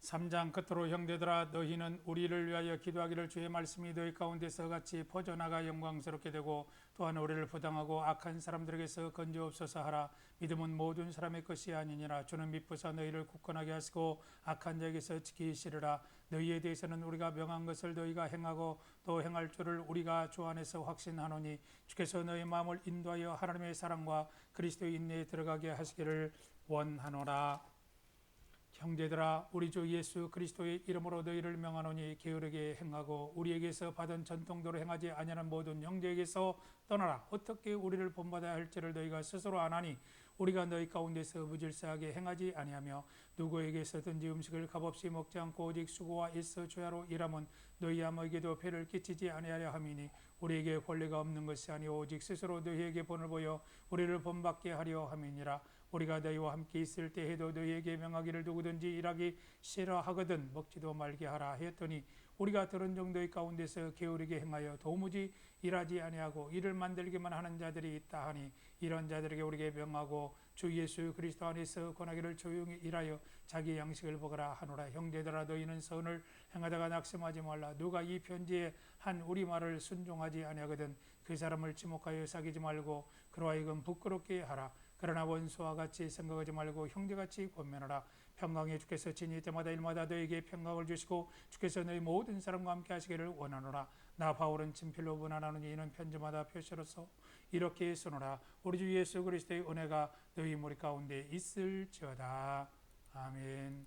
삼장 끝으로 형제들아 너희는 우리를 위하여 기도하기를 주의 말씀이 너희 가운데서 같이 퍼져나가 영광스럽게 되고 또한 우리를 부당하고 악한 사람들에게서 건져옵소서 하라. 믿음은 모든 사람의 것이 아니니라. 주는 믿부사 너희를 굳건하게 하시고 악한 자에게서 지키시리라. 너희에 대해서는 우리가 명한 것을 너희가 행하고 또 행할 줄을 우리가 주 안에서 확신하노니 주께서 너희 마음을 인도하여 하나님의 사랑과 그리스도의 인내에 들어가게 하시기를 원하노라 형제들아 우리 주 예수 그리스도의 이름으로 너희를 명하노니 게으르게 행하고 우리에게서 받은 전통대로 행하지 아니하는 모든 형제에게서 떠나라. 어떻게 우리를 본받아야 할지를 너희가 스스로 아나니 우리가 너희 가운데서 무질서하게 행하지 아니하며 누구에게서든지 음식을 값없이 먹지 않고 오직 수고와 일서 조야로 일함은 너희 아무에게도 배를 끼치지 아니하려 함이니 우리에게 권리가 없는 것이 아니오. 오직 스스로 너희에게 본을 보여 우리를 본받게 하려 함이니라 우리가 너희와 함께 있을 때에도 너희에게 명하기를 누구든지 일하기 싫어하거든 먹지도 말게 하라 했더니 우리가 들은 정도의 가운데서 게으르게 행하여 도무지 일하지 아니하고 일을 만들기만 하는 자들이 있다 하니 이런 자들에게 우리에게 명하고 주 예수 그리스도 안에서 권하기를 조용히 일하여 자기 양식을 먹으라 하노라. 형제들아 너희는 선을 행하다가 낙심하지 말라. 누가 이 편지에 한 우리 말을 순종하지 아니하거든 그 사람을 지목하여 사귀지 말고 그러하여금 부끄럽게 하라. 그러나 원수와 같이 생각하지 말고 형제같이 권면하라. 평강의 주께서 진이 때마다 일마다 너에게 평강을 주시고 주께서 너희 모든 사람과 함께 하시기를 원하노라 나 바울은 진필로 문안하노니 이는 편지마다 표시로서 이렇게 쓰노라. 우리 주 예수 그리스도의 은혜가 너희 머리 가운데 있을지어다. 아멘